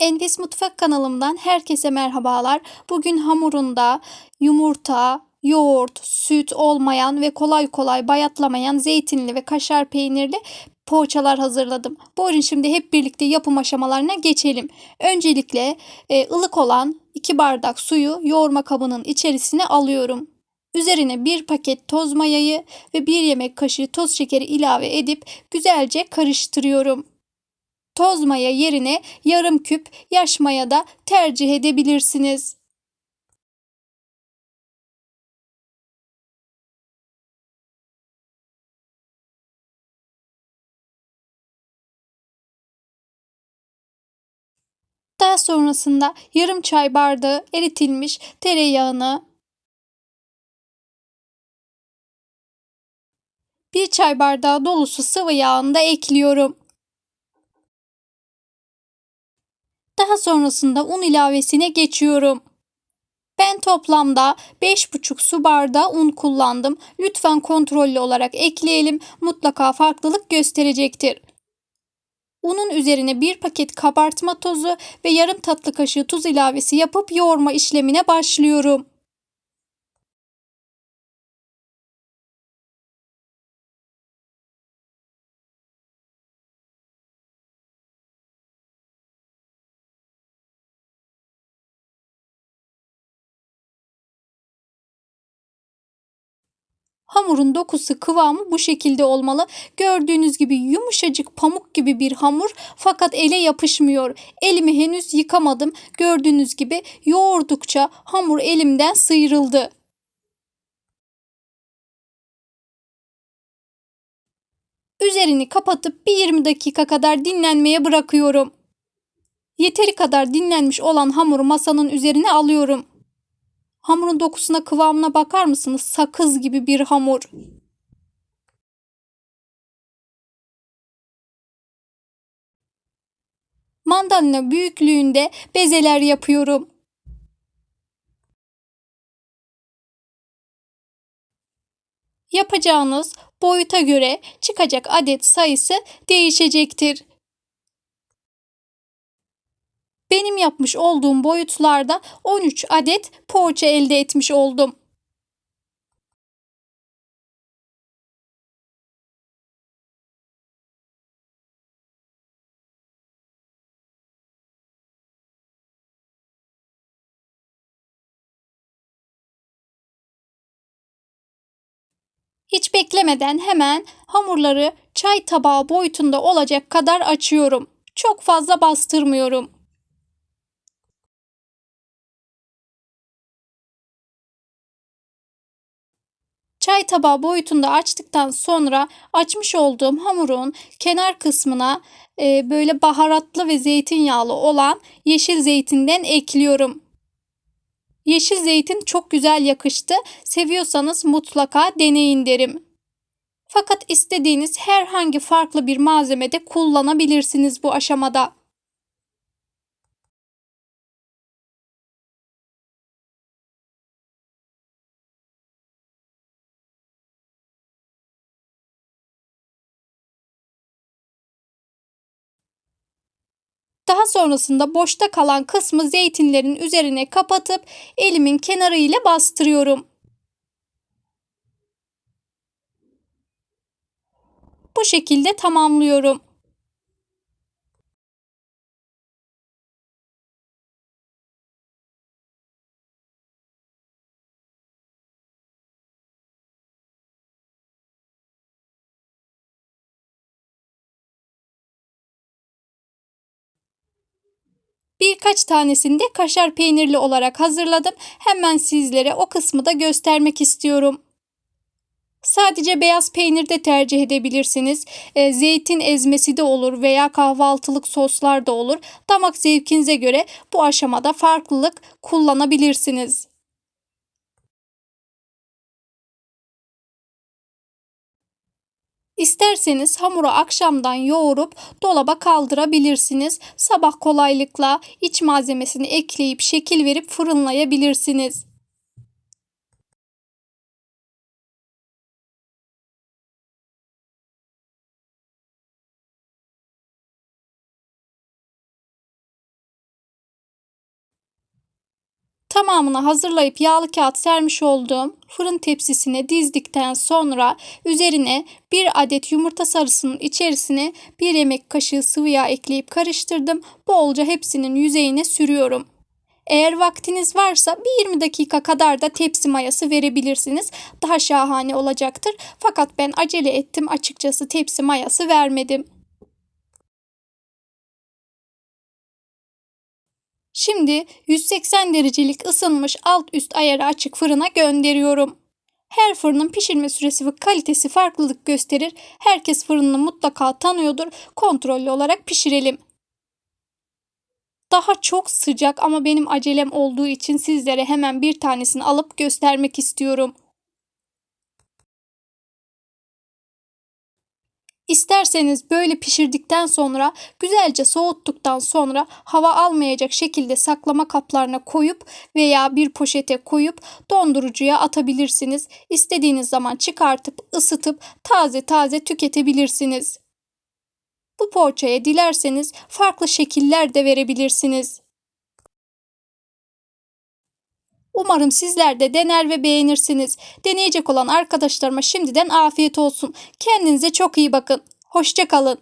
Enfes Mutfak kanalımdan herkese merhabalar. Bugün hamurunda yumurta, yoğurt, süt olmayan ve kolay kolay bayatlamayan zeytinli ve kaşar peynirli poğaçalar hazırladım. Buyurun şimdi hep birlikte yapım aşamalarına geçelim. Öncelikle e, ılık olan 2 bardak suyu yoğurma kabının içerisine alıyorum. Üzerine bir paket toz mayayı ve bir yemek kaşığı toz şekeri ilave edip güzelce karıştırıyorum. Toz maya yerine yarım küp yaş maya da tercih edebilirsiniz. Daha sonrasında yarım çay bardağı eritilmiş tereyağını, bir çay bardağı dolusu sıvı yağını da ekliyorum. Daha sonrasında un ilavesine geçiyorum. Ben toplamda 5,5 su bardağı un kullandım. Lütfen kontrollü olarak ekleyelim. Mutlaka farklılık gösterecektir. Unun üzerine bir paket kabartma tozu ve yarım tatlı kaşığı tuz ilavesi yapıp yoğurma işlemine başlıyorum. Hamurun dokusu kıvamı bu şekilde olmalı. Gördüğünüz gibi yumuşacık pamuk gibi bir hamur fakat ele yapışmıyor. Elimi henüz yıkamadım. Gördüğünüz gibi yoğurdukça hamur elimden sıyrıldı. Üzerini kapatıp bir 20 dakika kadar dinlenmeye bırakıyorum. Yeteri kadar dinlenmiş olan hamuru masanın üzerine alıyorum. Hamurun dokusuna kıvamına bakar mısınız? Sakız gibi bir hamur. Mandalina büyüklüğünde bezeler yapıyorum. Yapacağınız boyuta göre çıkacak adet sayısı değişecektir. Benim yapmış olduğum boyutlarda 13 adet poğaça elde etmiş oldum. Hiç beklemeden hemen hamurları çay tabağı boyutunda olacak kadar açıyorum. Çok fazla bastırmıyorum. Çay tabağı boyutunda açtıktan sonra açmış olduğum hamurun kenar kısmına e, böyle baharatlı ve zeytinyağlı olan yeşil zeytinden ekliyorum. Yeşil zeytin çok güzel yakıştı. Seviyorsanız mutlaka deneyin derim. Fakat istediğiniz herhangi farklı bir malzemede kullanabilirsiniz bu aşamada. Daha sonrasında boşta kalan kısmı zeytinlerin üzerine kapatıp elimin kenarı ile bastırıyorum. Bu şekilde tamamlıyorum. Birkaç tanesini de kaşar peynirli olarak hazırladım. Hemen sizlere o kısmı da göstermek istiyorum. Sadece beyaz peynir de tercih edebilirsiniz. E, zeytin ezmesi de olur veya kahvaltılık soslar da olur. Damak zevkinize göre bu aşamada farklılık kullanabilirsiniz. İsterseniz hamuru akşamdan yoğurup dolaba kaldırabilirsiniz. Sabah kolaylıkla iç malzemesini ekleyip şekil verip fırınlayabilirsiniz. Tamamını hazırlayıp yağlı kağıt sermiş olduğum fırın tepsisine dizdikten sonra üzerine bir adet yumurta sarısının içerisine bir yemek kaşığı sıvı yağ ekleyip karıştırdım. Bolca hepsinin yüzeyine sürüyorum. Eğer vaktiniz varsa bir 20 dakika kadar da tepsi mayası verebilirsiniz. Daha şahane olacaktır. Fakat ben acele ettim açıkçası tepsi mayası vermedim. Şimdi 180 derecelik ısınmış alt üst ayarı açık fırına gönderiyorum. Her fırının pişirme süresi ve kalitesi farklılık gösterir. Herkes fırınını mutlaka tanıyordur. Kontrollü olarak pişirelim. Daha çok sıcak ama benim acelem olduğu için sizlere hemen bir tanesini alıp göstermek istiyorum. İsterseniz böyle pişirdikten sonra güzelce soğuttuktan sonra hava almayacak şekilde saklama kaplarına koyup veya bir poşete koyup dondurucuya atabilirsiniz. İstediğiniz zaman çıkartıp ısıtıp taze taze tüketebilirsiniz. Bu poğaçaya dilerseniz farklı şekiller de verebilirsiniz. Umarım sizler de dener ve beğenirsiniz. Deneyecek olan arkadaşlarıma şimdiden afiyet olsun. Kendinize çok iyi bakın. Hoşçakalın.